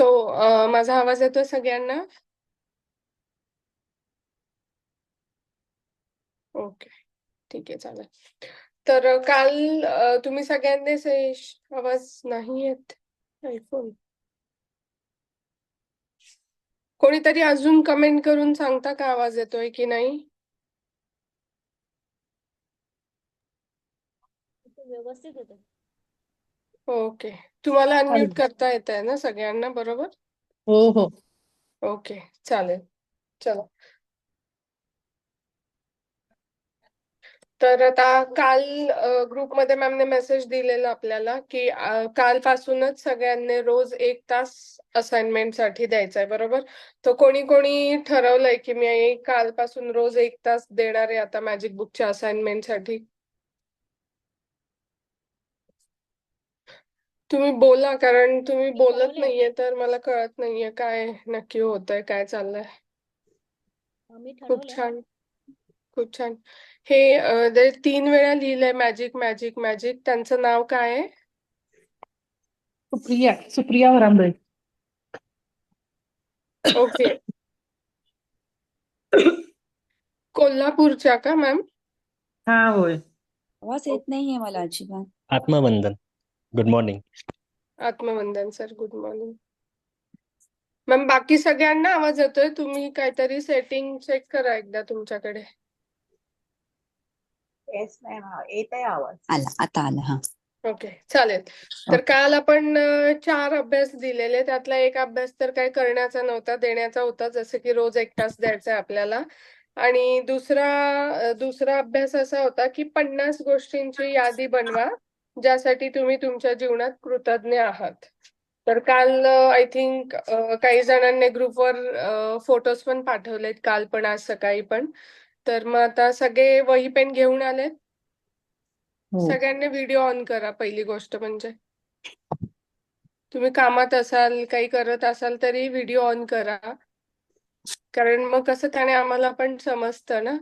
So माझा आवाज येतोय सगळ्यांना? ओके. ठीक आहे चालेल. तर काल तुम्ही सगळ्यांनी से- आवाज नाही येत? आयफोन. कोणीतरी अजून कमेंट करून सांगता का आवाज येतोय की नाही? व्यवस्थित येतं ओके. तुम्हाला अनम्यूट करता येत आहे ना सगळ्यांना बरोबर? हो हो. ओके चालेल. चला. तर आता काल ग्रुपमध्ये मॅमने मेसेज दिलेला आपल्याला की कालपासूनच सगळ्यांनी रोज एक तास असाइनमेंटसाठी द्यायचा आहे बरोबर? तर कोणी कोणी ठरवलंय की मी कालपासून रोज एक तास देणार आहे आता मॅजिक बुकच्या असाइनमेंट तुम्ही बोला कारण तुम्ही बोलत. नाहीये तर मला कळत नाहीये काय नक्की होतंय काय चाललंय. खूप छान खूप छान. हे तीन वेळा लिहिलंय मॅजिक मॅजिक मॅजिक त्यांचं नाव काय आहे? सुप्रिया सुप्रिया वरांबळे. ओके. कोल्हापूरच्या का मॅम? हा होय. आवाज येत नाहीये मला अजिबात. आत्मवंदन. गुड मॉर्निंग आत्मवंदन सर गुड मॉर्निंग मॅम बाकी सगळ्यांना आवाज येतोय. तुम्ही काहीतरी सेटिंग चेक करा एकदा तुमच्याकडे. येस मॅम येत आहे आवाज. आला आता आला हा. ओके चालेल. तर काल आपण चार अभ्यास दिलेले. त्यातला एक अभ्यास तर काही करण्याचा नव्हता देण्याचा होता जसं की रोज एक तास द्यायचा आहे आपल्याला. आणि दुसरा दुसरा अभ्यास असा होता की पन्नास गोष्टींची यादी बनवा. ज्यासाठी तुम्ही तुमच्या जीवनात कृतज्ञ आहात. तर काल आय थिंक काही जणांनी ग्रुपवर फोटोज पण पाठवलेत काल पण आज सकाळी पण. तर मग आता सगळे वही पेन घेऊन आलेत. हो. सगळ्यांनी व्हिडिओ ऑन करा पहिली गोष्ट म्हणजे. तुम्ही कामात असाल काही करत असाल तरी व्हिडिओ ऑन करा. कारण मग कसं त्याने आम्हाला पण समजतं ना.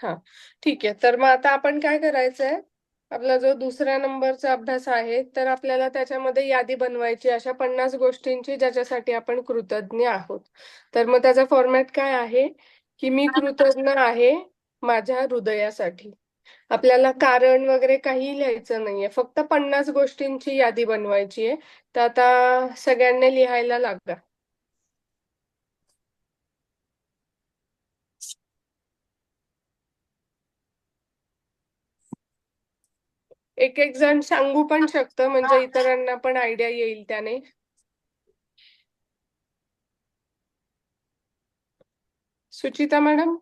हा ठीक आहे. तर मग आता आपण काय करायचंय? आपला जो दुसऱ्या नंबरचा अभ्यास आहे तर आपल्याला त्याच्यामध्ये यादी बनवायची अशा पन्नास गोष्टींची ज्याच्यासाठी आपण कृतज्ञ आहोत. तर मग त्याचा फॉर्मॅट काय आहे? की मी कृतज्ञ आहे माझ्या हृदयासाठी. आपल्याला कारण वगैरे काही लिहायचं नाहीये. फक्त पन्नास गोष्टींची यादी बनवायची आहे. तर आता सगळ्यांनी लिहायला लागा. एक एक जण सांगू पण शकतं म्हणजे इतरांना पण आयडिया येईल त्याने. सुचिता मॅडम?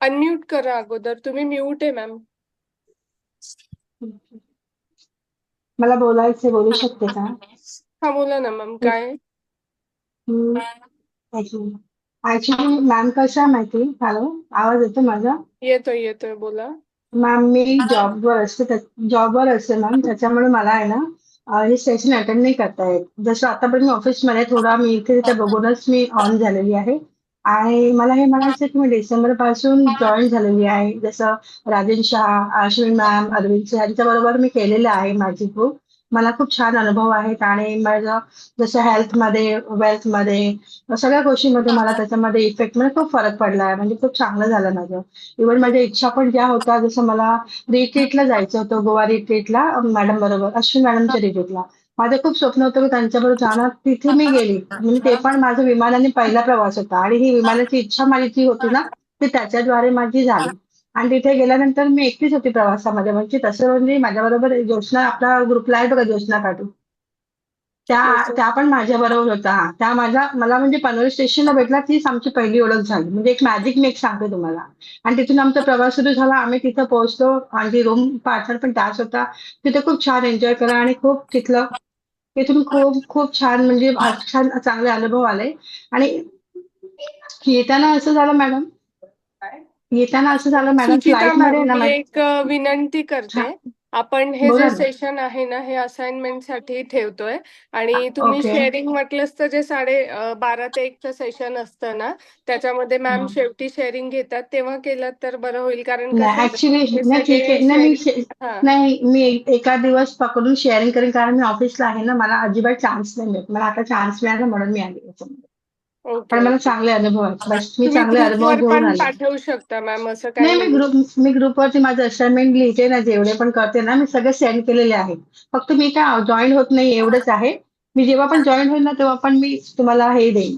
अनम्यूट करा अगोदर तुम्ही म्यूट आहे मॅम मला बोलायचे बोलू शकते का? हा बोला ना मॅम काय? ऍक्च्युली मॅम कशा माहिती? हॅलो आवाज येतो माझा? येतोय येतोय. बोला. मॅम मी जॉबवर असते जॉबवर असते मॅम त्याच्यामुळे मला आहे ना अं, हे सेशन अटेंड नाही करता येत. जसं आतापर्यंत ऑफिसमध्ये थोडा मी इथे तिथे बघूनच मी ऑन झालेली आहे. आणि मला हे म्हणायचं की मी डिसेंबरपासून जॉईन झालेली आहे. जसं राजेश शहा अश्विन मॅम अरविंद सिंह यांच्या बरोबर मी केलेलं आहे माझी बुक मला खूप छान अनुभव आहेत आणि माझं जसं हेल्थमध्ये वेल्थमध्ये सगळ्या गोष्टींमध्ये मला त्याच्यामध्ये इफेक्ट म्हणजे खूप फरक पडला आहे. म्हणजे खूप चांगलं झालं माझं. इव्हन माझ्या इच्छा पण ज्या होत्या जसं मला रिट्रीटला जायचं होतं गोवा रिट्रीटला मॅडम बरोबर अश्विन मॅडमच्या रिट्रीटला माझं खूप स्वप्न होतं की त्यांच्याबरोबर जाणार तिथे मी गेली. म्हणजे ते पण माझं विमानाने पहिला प्रवास होता आणि ही विमानाची इच्छा माझी जी होती ना ती त्याच्याद्वारे माझी झाली. आणि तिथे गेल्यानंतर मी एकटीच होती प्रवासामध्ये. म्हणजे तसं म्हणजे माझ्याबरोबर ज्योत्स्ना आपला ग्रुपला आहे बघा ज्योत्स्ना काटू त्या Yes, sir. त्या पण माझ्या बरोबर होत्या हा त्या माझ्या मला म्हणजे पनवेल स्टेशनला भेटला तीच आमची पहिली ओळख झाली. म्हणजे एक मॅजिक मी एक सांगते तुम्हाला. आणि तिथून आमचा प्रवास सुरू झाला. आम्ही तिथं पोहोचलो. आणि रूम पार्टनर पण त्याच होता. तिथे खूप छान एन्जॉय केला आणि खूप तिथलं तिथून खूप खूप छान म्हणजे छान चांगले अनुभव आले. आणि येताना असं झालं मॅडम येताना असं झालं मॅडम सुचिता फ्लाईटमध्ये मी एक विनंती करते. आपण हे जे. सेशन आहे ना हे असाइनमेंटसाठी ठेवतोय. आणि तुम्ही. शेअरिंग म्हटलंच जे साडे बारा ते एकचं सेशन असतं ना त्याच्यामध्ये मॅम. शेवटी शेअरिंग घेतात. तेव्हा केलं तर बरं होईल कारण नाही मी एक- दिवस पकडून शेअरिंग करेन कारण मी ऑफिसला आहे ना मला अजिबात चान्स नाही मिळत. मला आता चान्स मिळाला म्हणून मी आले याच्यामध्ये ओके पण मला. चांगले अनुभव आहेत. मी चांगले अनुभव घेऊन पाठवू शकता मॅम असं नाही मी नाही. ग्रुप मी ग्रुपवरती माझं असाइनमेंट लिहिते ना जेवढे पण करते ना मी सगळे सेंड केलेले आहेत फक्त मी काय जॉईन होत नाही एवढंच आहे. मी जेव्हा पण जॉईन होईल ना तेव्हा पण मी तुम्हाला हे देईन.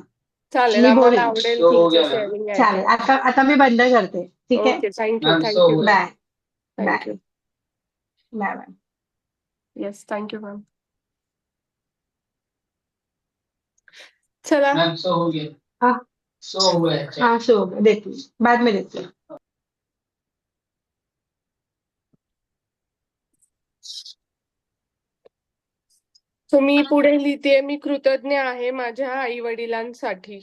चालेल yeah. शेअरिंग चालेल आता आता मी बंद करते. ठीक आहे? Okay thank you thank you bye thank you bye bye yes thank you ma'am चला. मैम सो हो गया. हाँ। सो है. हाँ सो देती हूँ बाद में हूँ. सो मी पुढे लिहिते मी कृतज्ञ आहे माझ्या आई वडिलांसाठी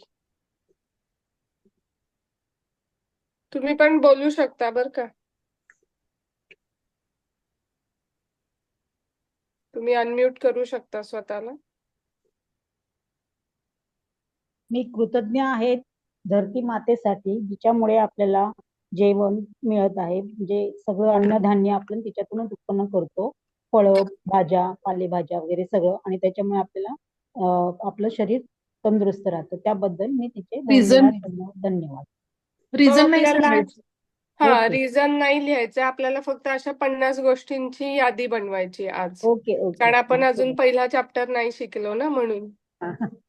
तुम्ही पण बोलू शकता बर का? तुम्ही अनम्यूट करू शकता स्वतःला. मी कृतज्ञ आहे धरती मातेसाठी जिच्यामुळे आपल्याला जेवण मिळत आहे. म्हणजे सगळं अन्नधान्य आपण तिच्यातूनच उत्पन्न करतो. फळं भाज्या पालेभाज्या वगैरे सगळं. आणि त्याच्यामुळे आपल्याला आपलं शरीर तंदुरुस्त राहतं. त्याबद्दल मी तिचे? धन्यवाद धन्यवाद. रिझन हा. रिझन नाही लिहायचं. आपल्याला फक्त अशा पन्नास गोष्टींची यादी बनवायची आज. Okay okay. कारण आपण अजून पहिला चॅप्टर नाही शिकलो ना म्हणून.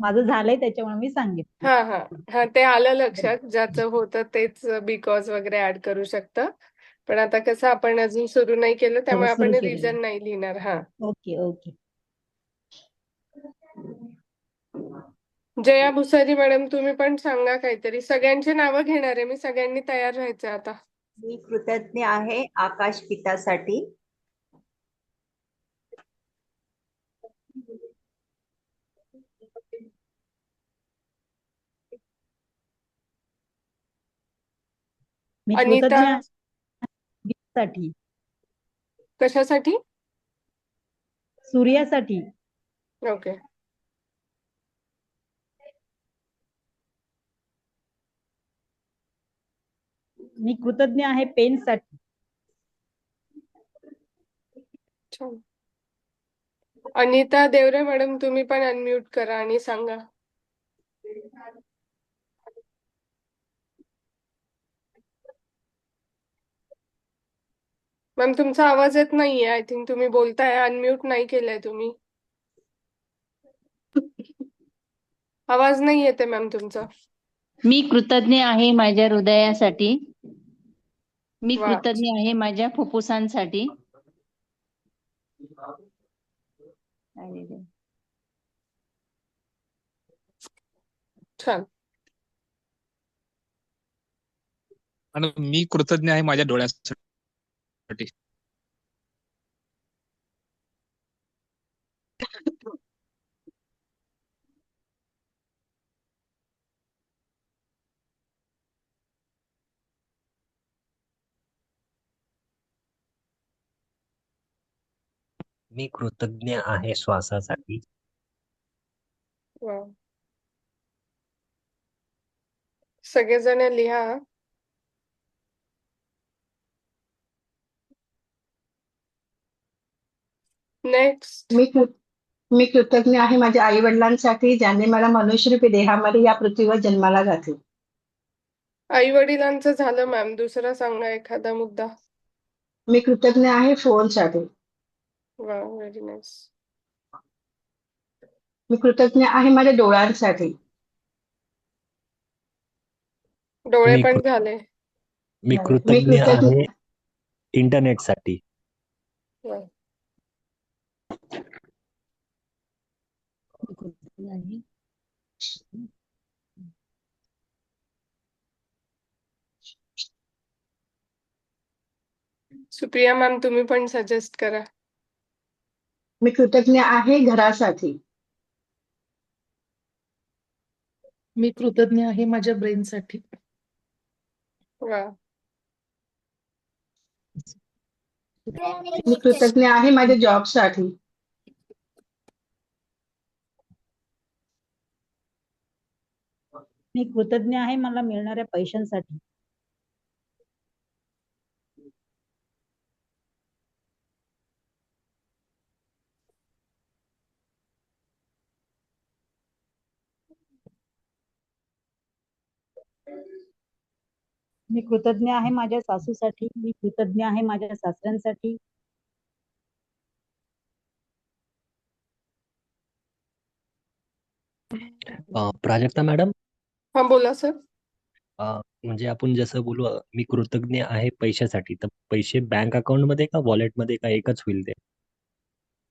माझं झालंय त्याच्यामुळे मी सांगितलं. हा हा. हा ते आलं लक्षात. ज्याचं होतं तेच बिकॉज वगैरे ऍड करू शकतं. पण आता कसं आपण अजून सुरू नाही केलं त्यामुळे आपण. रिझन नाही लिहिणार. हा. Okay okay. Jaya Bhusari madam तुम्ही पण सांगा काहीतरी. सगळ्यांची नावं घेणार आहे. मी सगळ्यांनी तयार राहायचं आता. मी कृतज्ञ आहे आकाश पितासाठी. मी अनिता साठी. कशासाठी? सूर्यासाठी. ओके. मी कृतज्ञ आहे पेनसाठी. छान. अनिता देवरे मॅडम तुम्ही पण अनम्यूट करा आणि सांगा. मॅम तुमचा आवाज येत नाहीये. आय थिंक तुम्ही बोलताय. अनम्यूट नाही केलंय तुम्ही. आवाज नाही येते मॅम तुमचा. मी कृतज्ञ आहे माझ्या हृदयासाठी. मी वा. कृतज्ञ आहे माझ्या फुफ्फुसांसाठी. अरे रे. छान. आणि मी कृतज्ञ आहे माझ्या डोळ्यासाठी. मी कृतज्ञ आहे श्वासासाठी. वा. सगळेजण लिहा. नेक्स्ट मी कृतज्ञ आहे माझ्या आई वडिलांसाठी ज्यांनी मला मनुष्यरूपी देहामध्ये या पृथ्वीवर जन्माला घातले. आई वडिलांचं झालं मॅम दुसरा सांगा एखादा मुद्दा. मी कृतज्ञ आहे फोनसाठी. वा व्हेरी नाईस मी कृतज्ञ आहे माझ्या डोळ्यांसाठी. डोळे मी पण कृ- झाले. मी मी कृतज्ञ कृतज्ञ आहे इंटरनेटसाठी. वा. मी कृतज्ञ आहे? सुप्रिया मॅम तुम्ही पण सजेस्ट करा. मी कृतज्ञ आहे घरासाठी. मी कृतज्ञ आहे माझ्या ब्रेनसाठी. मी कृतज्ञ आहे माझ्या जॉबसाठी. मी कृतज्ञ आहे मला मिळणाऱ्या पैशांसाठी. मी कृतज्ञ आहे माझ्या सासूसाठी मी कृतज्ञ आहे माझ्या सासऱ्यांसाठी. प्राजक्ता मॅडम? हा बोला सर. अ, म्हणजे आपण जसं बोलू अ, मी कृतज्ञ आहे पैशासाठी तर पैसे बँक अकाउंटमध्ये का वॉलेटमध्ये का एकच होईल ते?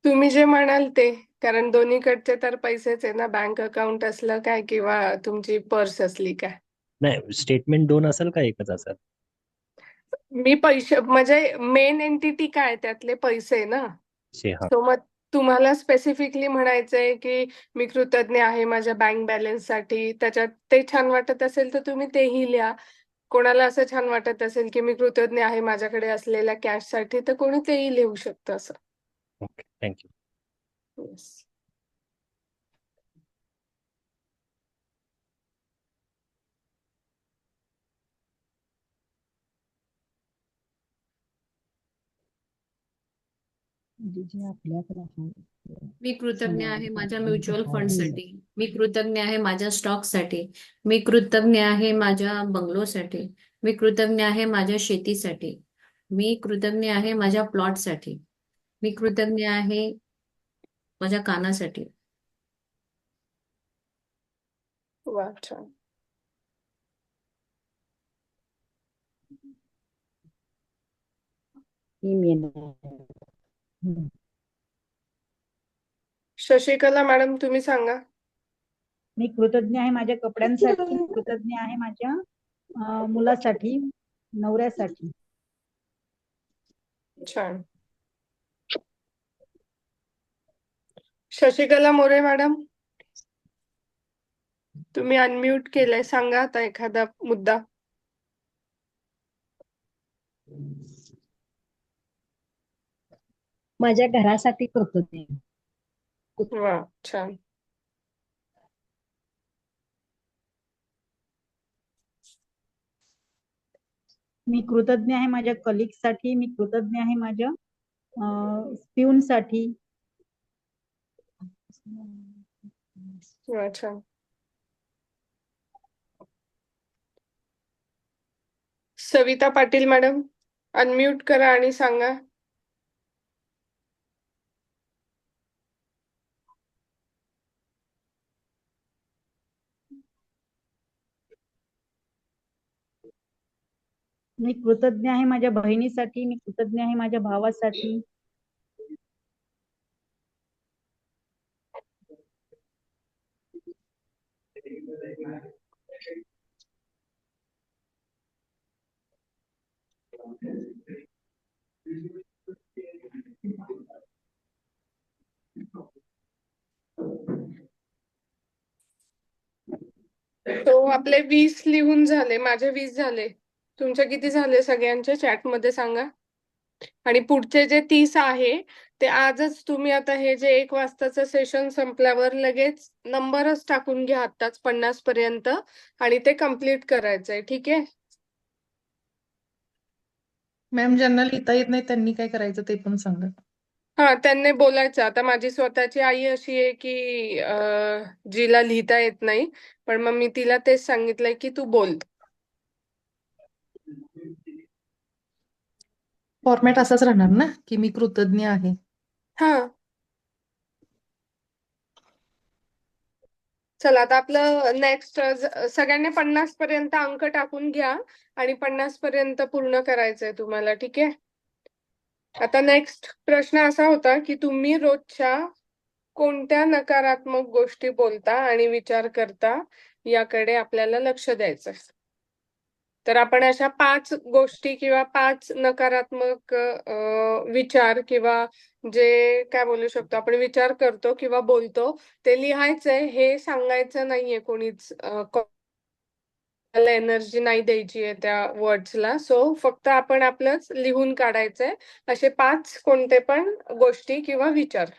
तुम्ही जे म्हणाल ते कारण दोन्हीकडचे तर पैसेच आहे ना बँक अकाउंट असलं काय किंवा तुमची पर्स असली काय? नाही स्टेटमेंट दोन असेल का एकच असेल? मी पैसे म्हणजे मेन एंटिटी काय त्यातले पैसे ना? हा. सो मग तुम्हाला स्पेसिफिकली म्हणायचंय की मी कृतज्ञ आहे माझ्या बँक बॅलन्ससाठी. त्याच्यात ते छान वाटत असेल तर तुम्ही तेही लिहा. कोणाला असं छान वाटत असेल की मी कृतज्ञ आहे माझ्याकडे असलेल्या कॅशसाठी तर कोणी तेही लिहू शकतं असं. ओके थँक्यू म्हणजे जे आपल्याकडे आहे मी कृतज्ञ आहे माझ्या म्युच्युअल फंडसाठी मी कृतज्ञ आहे माझ्या स्टॉकसाठी मी कृतज्ञ आहे माझ्या बंगलोसाठी मी कृतज्ञ आहे माझ्या शेतीसाठी मी कृतज्ञ आहे माझ्या प्लॉटसाठी मी कृतज्ञ आहे माझ्या कानासाठी मी हम्म. शशिकला मॅडम तुम्ही सांगा. मी कृतज्ञ आहे माझ्या कपड्यांसाठी कृतज्ञ आहे माझ्या अं, मुलासाठी नवऱ्यासाठी. छान. शशिकला मोरे मॅडम तुम्ही अनम्यूट केलंय सांगा आता एखादा मुद्दा. माझ्या घरासाठी कृतज्ञ वा छान. मी कृतज्ञ आहे माझ्या कलिगसाठी मी कृतज्ञ आहे माझ्या साठी. सविता पाटील मॅडम अनम्यूट करा आणि सांगा. मी कृतज्ञ आहे माझ्या बहिणीसाठी मी कृतज्ञ आहे माझ्या भावासाठी. तो आपले वीस लिहून झाले माझे वीस झाले. तुमचे किती झाले सगळ्यांचे चॅटमध्ये सांगा. आणि पुढचे जे तीस आहे ते आजच तुम्ही आता हे जे एक वाजताचं सेशन संपल्यावर लगेच नंबरच टाकून घ्या आताच पन्नास पर्यंत आणि ते कंप्लीट करायचंय ठीक आहे? मॅम ज्यांना लिहिता येत नाही त्यांनी काय करायचं ते पण सांगा. हा त्यांनी बोलायचं. आता माझी स्वतःची आई अशी आहे की जिला लिहिता येत नाही पण मग मी तिला तेच सांगितलंय की तू बोल. फॉर्मॅट असाच राहणार ना की मी कृतज्ञ आहे. हा. चला आता आपलं नेक्स्ट सगळ्यांनी पन्नास पर्यंत अंक टाकून घ्या आणि पन्नास पर्यंत पूर्ण करायचंय तुम्हाला ठीक आहे? आता नेक्स्ट प्रश्न असा होता की तुम्ही रोजच्या कोणत्या नकारात्मक गोष्टी बोलता आणि विचार करता याकडे आपल्याला लक्ष द्यायचं तर आपण अशा पाच गोष्टी किंवा पाच नकारात्मक विचार किंवा जे काय बोलू शकतो आपण विचार करतो किंवा बोलतो ते लिहायचंय. हे सांगायचं नाहीये कोणीच आपल्याला एनर्जी नाही द्यायची आहे त्या वर्ड्सला. सो फक्त आपण आपलंच लिहून काढायचंय. असे पाच कोणते पण गोष्टी किंवा विचार.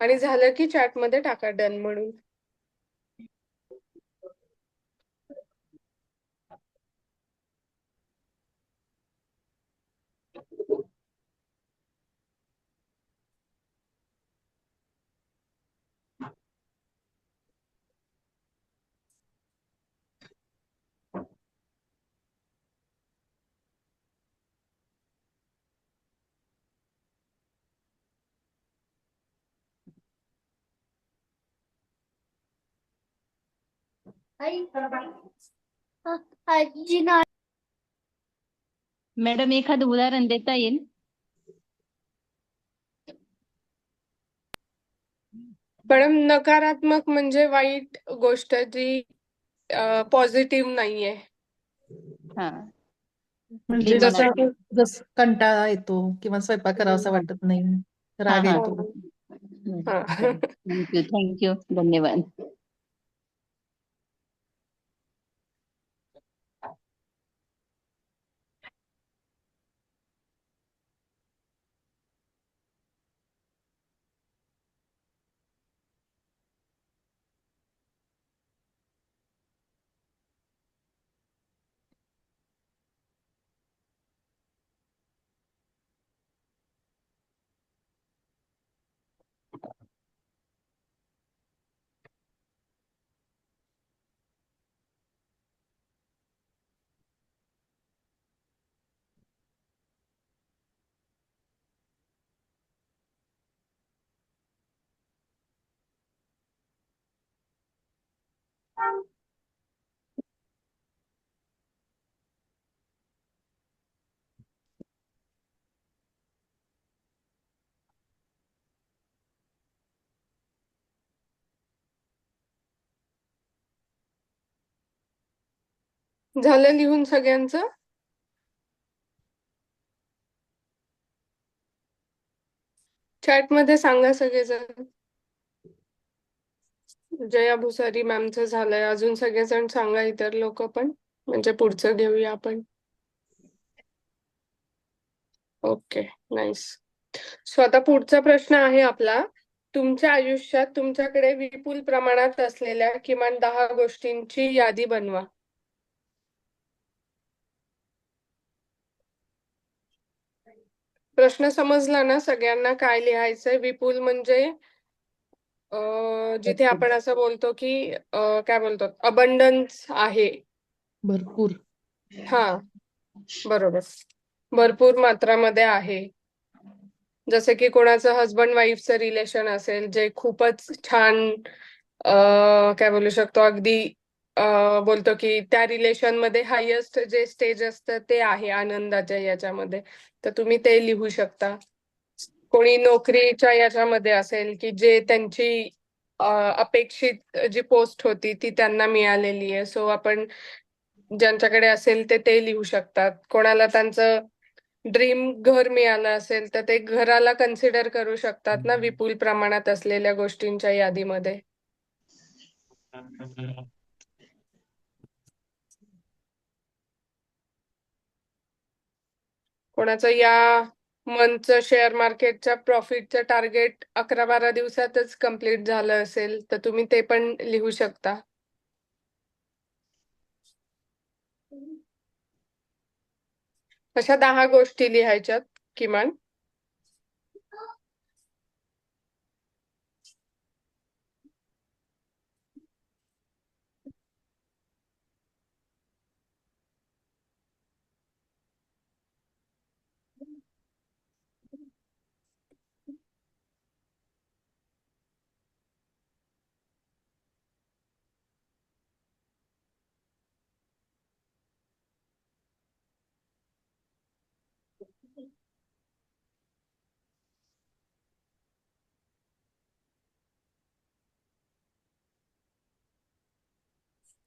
आणि झालं की चॅटमध्ये टाका डन म्हणून. मॅडम एखादं उदाहरण देता येईल? मॅडम नकारात्मक म्हणजे वाईट गोष्ट जी पॉझिटिव्ह नाहीये. हा. म्हणजे जसं आहे. जसं कंटाळा येतो किंवा स्वयंपाक करावासा वाटत नाही. राग हा, हा. येतो. हा थँक्यू थँक्यू. धन्यवाद. झालं लिहून सगळ्यांचं? चॅटमध्ये सांगा सगळेजण. म्हणजे जया भुसारी मॅमचं झालंय. अजून सगळेजण सांगा इतर लोक पण. म्हणजे पुढचं घेऊया आपण. Okay nice. सो आता पुढचा प्रश्न आहे आपला. तुमच्या आयुष्यात तुमच्याकडे विपुल प्रमाणात असलेल्या किमान दहा गोष्टींची यादी बनवा. प्रश्न समजला ना? सगळ्यांना काय लिहायचंय? विपुल म्हणजे जिथे आपण असं बोलतो की काय बोलतो अबंडन्स आहे. भरपूर. हा बरोबर. भरपूर मात्रामध्ये आहे. जसं की कोणाचं हजबंड वाईफचं रिलेशन असेल जे खूपच छान काय बोलू शकतो अगदी बोलतो की त्या रिलेशनमध्ये हायेस्ट जे स्टेज असतं ते आहे आनंदाच्या याच्यामध्ये. तर तुम्ही ते लिहू शकता. कोणी नोकरीच्या याच्यामध्ये असेल की जे त्यांची अपेक्षित जी पोस्ट होती ती त्यांना मिळालेली आहे. सो आपण ज्यांच्याकडे असेल ते ते लिहू शकतात. कोणाला त्यांचं ड्रीम घर मिळालं असेल तर ते घराला कन्सिडर करू शकतात ना विपुल प्रमाणात असलेल्या गोष्टींच्या यादीमध्ये. कोणाचं या मंथचं शेअर मार्केटच्या प्रॉफिटचं टार्गेट अकरा बारा दिवसातच कंप्लीट झालं असेल तर तुम्ही ते पण लिहू शकता. अशा दहा गोष्टी लिहायच्यात किमान.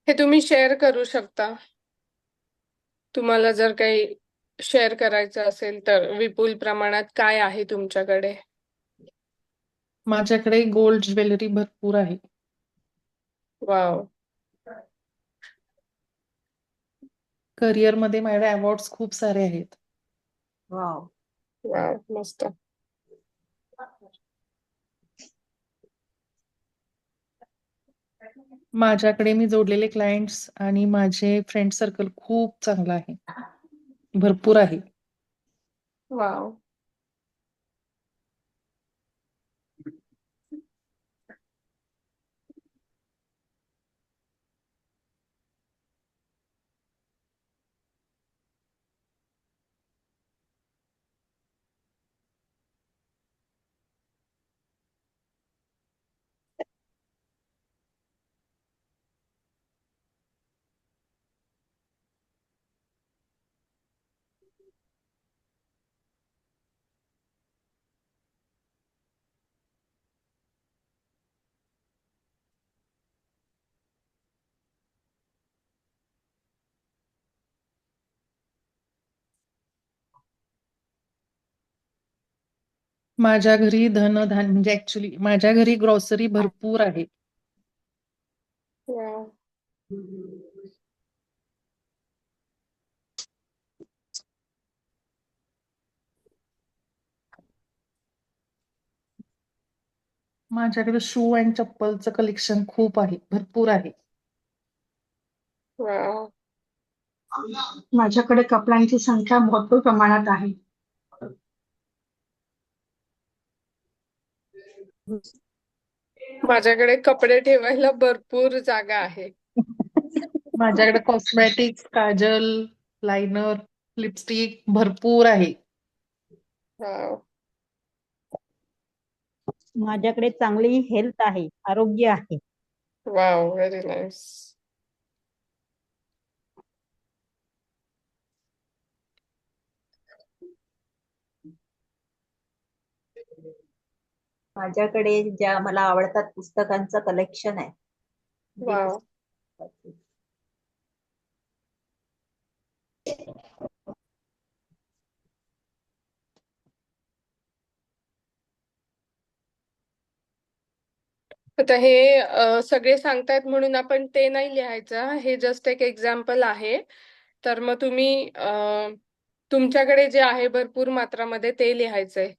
हे तुम्ही शेअर करू शकता. तुम्हाला जर काही शेअर करायचं असेल तर विपुल प्रमाणात काय आहे तुमच्याकडे? माझ्याकडे गोल्ड ज्वेलरी भरपूर आहे. वाव करिअरमध्ये माझ्याकडे अवॉर्ड्स खूप सारे आहेत. वाव वाव मस्त माझ्याकडे मी जोडलेले क्लायंट्स आणि माझे फ्रेंड सर्कल खूप चांगलं आहे. भरपूर आहे. वाव माझ्या घरी धनधान्य म्हणजे ऍक्च्युली माझ्या घरी ग्रॉसरी भरपूर आहे. माझ्याकडे शू अँड चप्पलचं कलेक्शन खूप आहे भरपूर आहे. माझ्याकडे कपड्यांची संख्या भरपूर प्रमाणात आहे. माझ्याकडे कपडे ठेवायला भरपूर जागा आहे. माझ्याकडे कॉस्मेटिक्स काजल लायनर लिपस्टिक भरपूर आहे. वाव माझ्याकडे चांगली हेल्थ आहे आरोग्य आहे. वाव व्हेरी नाईस माझ्याकडे ज्या मला आवडतात पुस्तकांचं कलेक्शन आहे. जे वाव. पुस्तक- आता हे सगळे सांगतायत म्हणून आपण ते नाही लिहायचं. हे जस्ट एक एक्झाम्पल आहे. तर मग तुम्ही तुमच्याकडे जे आहे भरपूर मात्रामध्ये ते लिहायचंय.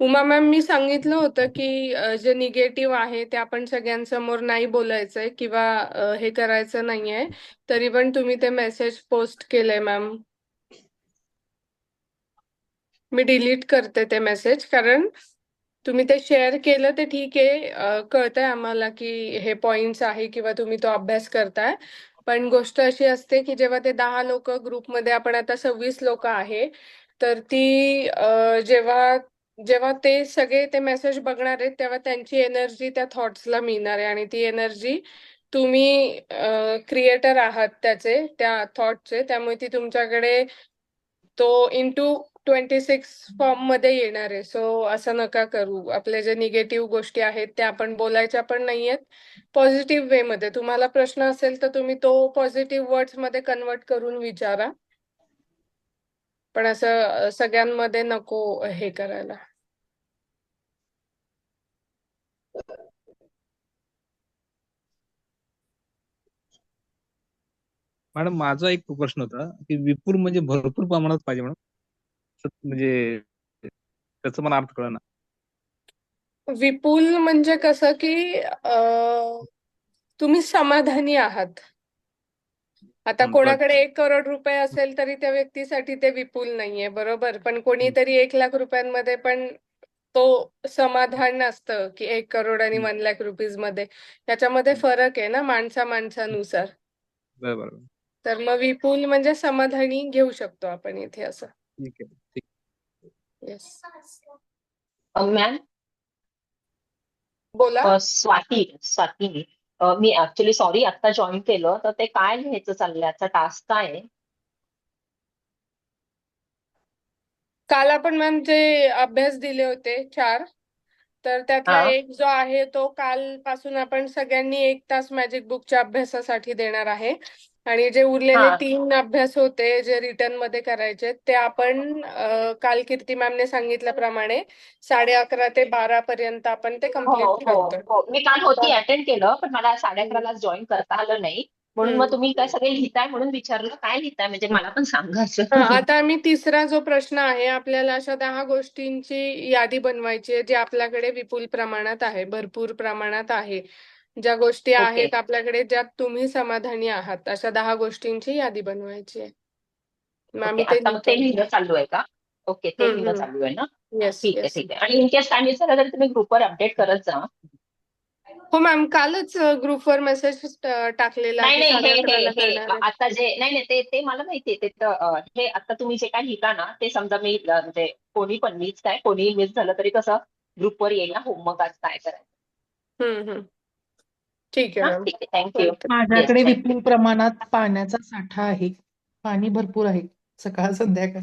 उमा मॅम मी सांगितलं होतं की अ, जे निगेटिव्ह आहे ते आपण सगळ्यांसमोर नाही बोलायचंय किंवा अ, हे करायचं नाहीये. तरी पण तुम्ही ते मेसेज पोस्ट केलंय मॅम. मी डिलीट करते ते मेसेज कारण तुम्ही ते शेअर केलं ते ठीक आहे. अ, कळतंय आम्हाला की हे पॉइंट्स आहे किंवा तुम्ही तो अभ्यास करताय. पण गोष्ट अशी असते की जेव्हा ते दहा लोक ग्रुपमध्ये आपण आता सव्वीस लोक आहे तर ती अ, जेव्हा जेव्हा ते सगळे ते मेसेज बघणार आहेत तेव्हा त्यांची एनर्जी त्या थॉट्सला मिळणार आहे. आणि ती एनर्जी तुम्ही क्रिएटर आहात त्याचे त्या थॉटचे त्यामुळे ती तुमच्याकडे तो इंटू ट्वेंटी सिक्स फॉर्ममध्ये येणार आहे. सो असं नका करू. आपले जे निगेटिव्ह गोष्टी आहेत त्या आपण बोलायच्या पण नाहीयेत. पॉझिटिव्ह वे मध्ये. तुम्हाला प्रश्न असेल तर तुम्ही तो पॉझिटिव्ह वर्ड्समध्ये कन्वर्ट करून विचारा. पण असं सगळ्यांमध्ये नको हे करायला. मॅडम माझा एक प्रश्न होता की विपुल म्हणजे भरपूर प्रमाणात पाहिजे मॅडम म्हणजे त्याचा मला अर्थ कळना. विपुल म्हणजे कसं की अ, तुम्ही समाधानी आहात. आता कोणाकडे एक करोड रुपये असेल तरी त्या व्यक्तीसाठी ते विपुल नाहीये बरोबर? पण कोणीतरी एक लाख रुपयांमध्ये पण तो समाधान असतं की एक करोड आणि. वन लाख रुपीजमध्ये. त्याच्यामध्ये फरक आहे ना माणसा माणसानुसार. बरं बरं तर मग विपुल म्हणजे समाधानी घेऊ शकतो आपण इथे असं. ठीक आहे ठीक येस मॅम बोला. अ, स्वाती स्वाती. मी अ, मी ऍक्च्युली सॉरी आता जॉईन केलं तर ते काय लिहायचं चाललंय? आजचा टास्क काय आहे? काल आपण मॅम जे अभ्यास दिले होते चार तर त्यातला हा. एक जो आहे तो काल पासून आपण सगळ्यांनी एक तास मॅजिक बुकच्या अभ्यासासाठी देणार आहे. आणि जे उरलेले हा. तीन अभ्यास होते जे रिटर्नमध्ये करायचे ते आपण अ, काल कीर्ती मॅमने सांगितल्याप्रमाणे साडे अकरा ते बारा पर्यंत आपण ते हो कंप्लीट हो करतोय हो. मी काल होती अटेंड केलं पण मला साडे अकराला जॉईन करता आलं नाही. म्हणून मग. तुम्ही काय सगळे लिहिताय म्हणून विचारलं काय लिहिताय? म्हणजे मला पण सांगा असं. आता आम्ही तिसरा जो प्रश्न आहे आपल्याला अशा दहा गोष्टींची यादी बनवायची आहे जी आपल्याकडे विपुल प्रमाणात आहे भरपूर प्रमाणात आहे. ज्या गोष्टी आहेत आपल्याकडे ज्यात तुम्ही समाधानी आहात अशा दहा गोष्टींची यादी बनवायची आहे. मग आम्ही ते लिहिणं चालू आहे का? ओके ते हम्म चालू आहे ना? येस ठीक आहे येस ठीक आहे. आणि इन केस काय तर तुम्ही ग्रुपवर अपडेट करत जा हो मॅम कालच ग्रुपवर मेसेज टाकलेला नाही नाही हे हे हे. आता जे नाही नाही ते ते मला माहितीये. ते तर हे आता तुम्ही जे काय लिहिता ना ते समजा मी म्हणजे कोणी पण मीच काय कोणी मिस झालं तरी कसं ग्रुपवर येईल ना होमवर्क आज काय करायचं. हम्म हम्म. ठीक आहे हा मॅम ठीक आहे. थँक्यू माझ्याकडे विपुल प्रमाणात पाण्याचा साठा आहे. पाणी भरपूर आहे. सकाळ संध्याकाळ.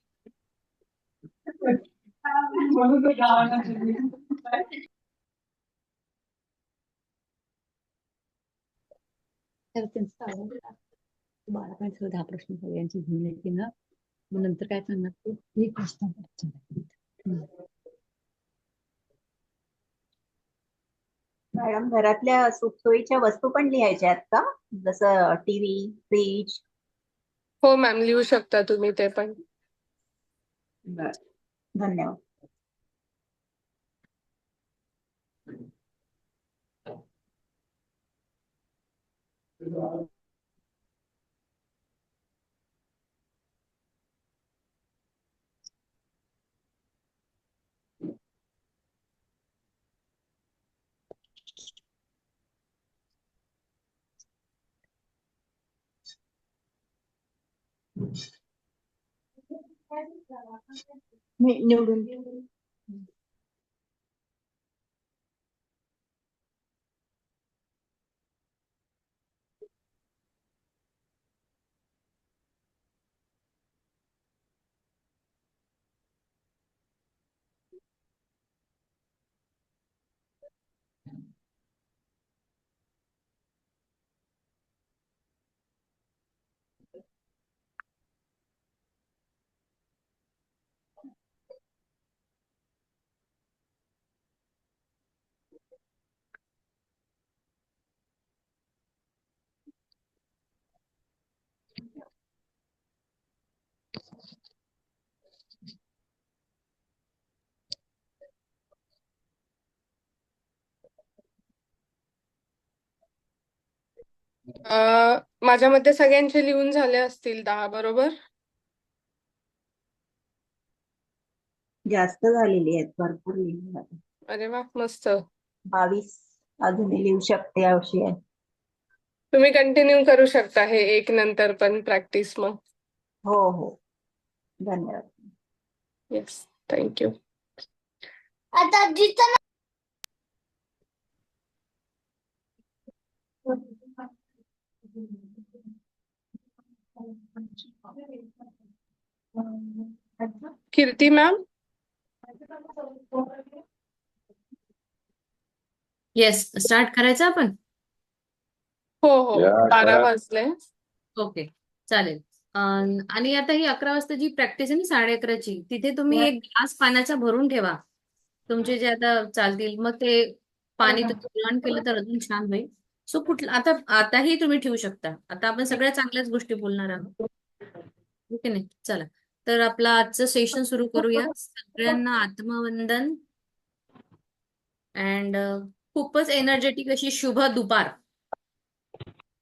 स्लिप तर त्यांचं आवडलं का? बारा पॉईंट सगळं दहा प्रश्न सगळ्यांची घेऊन येते ना? मग नंतर काय सांगणार ते? एक प्रश्न. मॅडम घरातल्या सुखसोयीच्या वस्तू पण लिहायच्या आहेत का? जसं टीव्ही फ्रीज? हो मॅम लिहू शकता तुम्ही ते पण. बर. धन्यवाद। मी निवडून अ, माझ्या मते सगळ्यांचे लिहून झाले असतील दहा बरोबर जास्त झालेली आहेत भरपूर लिहिली आहेत. अरे वा मस्त बावीस अजून लिहू शकते अशी आहे तुम्ही कंटिन्यू करू शकता हे एक नंतर पण प्रॅक्टिस मग. हो हो. धन्यवाद. येस थँक्यू आता जिथं कीर्ती मॅम येस स्टार्ट करायचं आपण? हो हो. बारा वाजले. ओके चालेल. अं, आणि आता ही अकरा वाजता जी प्रॅक्टिस आहे ना साडे अकराची तिथे तुम्ही एक ग्लास पाण्याचा भरून ठेवा. तुमचे जे आता चालतील मग ते पाणी तुम्ही ग्रहण केलं तर अजून छान होईल. सो कुठलं आता आताही तुम्ही ठेवू शकता. आता आपण सगळ्या चांगल्याच गोष्टी बोलणार आहोत. हो की नाही? चला. तर आपलं आजचं सेशन सुरू करूया. सगळ्यांना आत्मवंदन. अँड खूपच एनर्जेटिक अशी शुभ दुपार.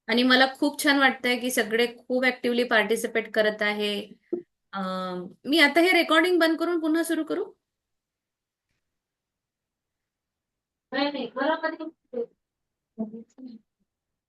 आणि मला खूप छान वाटतंय की सगळे खूप ऍक्टिव्हली पार्टिसिपेट करत आहे. मी आता हे रेकॉर्डिंग बंद करून पुन्हा सुरू करू? नाही